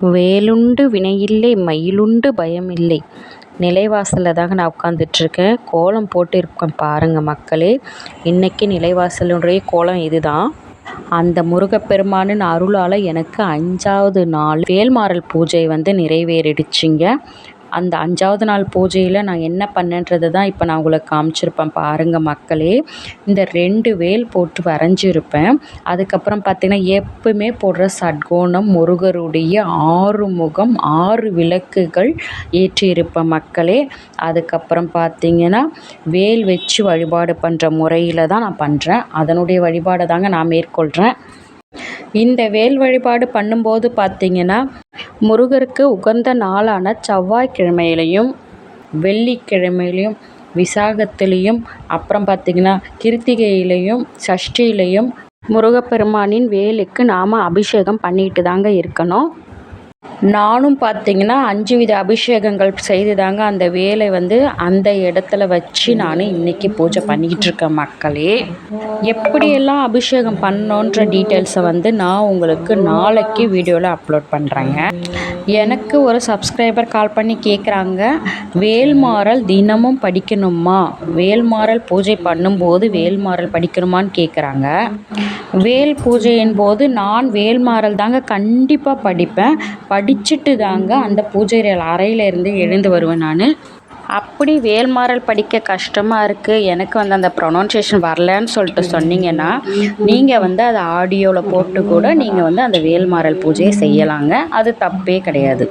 வேலுண்டு வினையில்லை மயிலுண்டு பயமில்லை. நிலைவாசலில் தாங்க நான் உட்காந்துட்ருக்கேன் கோலம் போட்டு இருக்கேன் பாருங்கள் மக்களே. இன்றைக்கி நிலைவாசலுடைய கோலம் இது தான் அந்த முருகப்பெருமானின் அருளால் எனக்கு அஞ்சாவது நாள் வேல்மாறல் பூஜை வந்து நிறைவேறிடுச்சிங்க. அந்த அஞ்சாவது நாள் பூஜையில் நான் என்ன பண்ணேன்றதை தான் இப்போ நான் உங்களுக்கு காமிச்சிருப்பேன் பாருங்கள் மக்களே. இந்த ரெண்டு வேல் போட்டு வரைஞ்சிருப்பேன். அதுக்கப்புறம் பார்த்திங்கன்னா எப்பவுமே போடுற சட்கோணம் முருகருடைய ஆறு முகம் ஆறு விளக்குகள் ஏற்றியிருப்பேன் மக்களே. அதுக்கப்புறம் பார்த்திங்கன்னா வேல் வச்சு வழிபாடு பண்ணுற முறையில் தான் நான் பண்ணுறேன் அதனுடைய வழிபாடை தாங்க நான் மேற்கொள்கிறேன் இந்த வேல் வழிபாடு பண்ணும்போது பார்த்திங்கன்னா முருகருக்கு உகந்த நாளான செவ்வாய்க்கிழமையிலையும் வெள்ளிக்கிழமையிலையும் விசாகத்துலேயும் அப்புறம் பார்த்திங்கன்னா கிருத்திகையிலையும் சஷ்டியிலையும் முருகப்பெருமானின் வேலுக்கு நாம் அபிஷேகம் பண்ணிட்டு தாங்க இருக்கணும். நானும் பார்த்திங்கன்னா அஞ்சு வித அபிஷேகங்கள் செய்து தாங்க அந்த வேலை வந்து அந்த இடத்துல வச்சு நான் இன்றைக்கி பூஜை பண்ணிக்கிட்டு இருக்கேன் மக்களே. எப்படியெல்லாம் அபிஷேகம் பண்ணோன்ற டீட்டெயில்ஸை வந்து நான் உங்களுக்கு நாளைக்கு வீடியோவில் அப்லோட் பண்ணுறேங்க எனக்கு ஒரு சப்ஸ்கிரைபர் கால் பண்ணி கேட்குறாங்க வேல்மாறல் தினமும் படிக்கணுமா? வேல்மாறல் பூஜை பண்ணும்போது வேல்மாறல் படிக்கணுமான்னு கேட்குறாங்க வேல் பூஜையின் போது நான் வேல்மாறல் தாங்க கண்டிப்பாக படிப்பேன். படி படிச்சுட்டு தாங்க அந்த பூஜை அறையிலேருந்து எழுந்து வருவேன் நான். அப்படி வேல்மாறல் படிக்க கஷ்டமாக இருக்குது எனக்கு வந்து அந்த ப்ரொனவுன்சியேஷன் வரலன்னு சொல்லிட்டு சொன்னீங்கன்னா நீங்கள் வந்து அதை ஆடியோவில் போட்டு கூட நீங்கள் வந்து அந்த வேல்மாறல் பூஜையை செய்யலாங்க. அது தப்பே கிடையாது.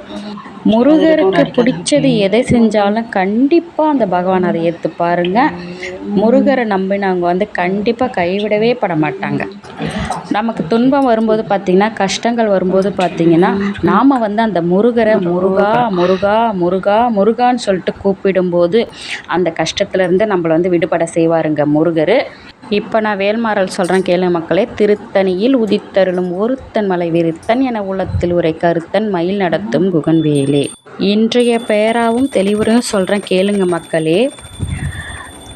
முருகருக்கு பிடிச்சது எதை செஞ்சாலும் கண்டிப்பாக அந்த பகவான் அதை ஏற்று முருகரை நம்பினவங்க வந்து கண்டிப்பாக கைவிடவே பட மாட்டாங்க. நமக்கு துன்பம் வரும்போது பார்த்திங்கன்னா கஷ்டங்கள் வரும்போது பார்த்திங்கன்னா நாம் வந்து அந்த முருகரை முருகா முருகா முருகா முருகான்னு சொல்லிட்டு கூப்பிடும்போது அந்த கஷ்டத்துலேருந்து நம்மளை வந்து விடுபட செய்வாருங்க முருகர். இப்போ நான் வேல்மாறல் சொல்கிறேன் கேளு மக்களே திருத்தணியில் உதித்தருளும் ஒருத்தன் மலை விருத்தன் என உள்ளத்தில் உரை கருத்தன் மயில் நடத்தும் குகன் வேலே இன்றைய பெயராவும் தெளிவுரையும் சொல்கிறேன் கேளுங்க மக்களே.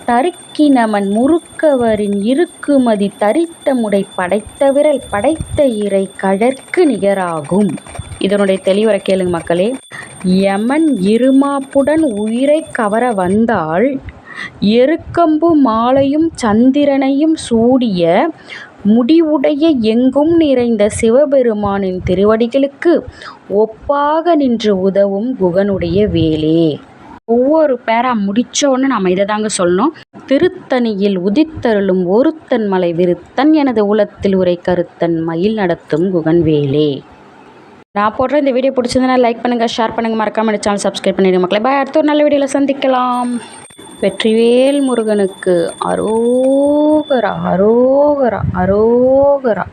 தருக்கினமன் முறுக்கவரின் இருக்குமதி தரித்த முடை படைத்த விரல் படைத்த இறை கழற்கு நிகராகும். இதனுடைய தெளிவரை கேளுங்க மக்களே. யமன் இருமாப்புடன் உயிரை கவர வந்தால் எருக்கம்பு மாலையும் சந்திரனையும் சூடிய முடிவுடைய எங்கும் நிறைந்த சிவபெருமானின் திருவடிகளுக்கு ஒப்பாக நின்று உதவும் குகனுடைய வேலே. ஒவ்வொரு பேரா முடித்தோன்னு நம்ம இதை தாங்க சொல்லணும். திருத்தணியில் உதித்தருளும் ஒருத்தன் மலை விருத்தன் எனது உலத்தில் உரை கருத்தன் மயில் நடத்தும் குகன்வேலே. நான் போடுற இந்த வீடியோ பிடிச்சிருந்தனா லைக் பண்ணுங்கள் ஷேர் பண்ணுங்கள் மறக்காமல் சேனல் சப்ஸ்கிரைப் பண்ணிடுங்க மக்களை. பாய் அடுத்த ஒரு நல்ல வீடியோவில் சந்திக்கலாம். வெற்றிவேல் முருகனுக்கு அரோகரா அரோகரா அரோகரா.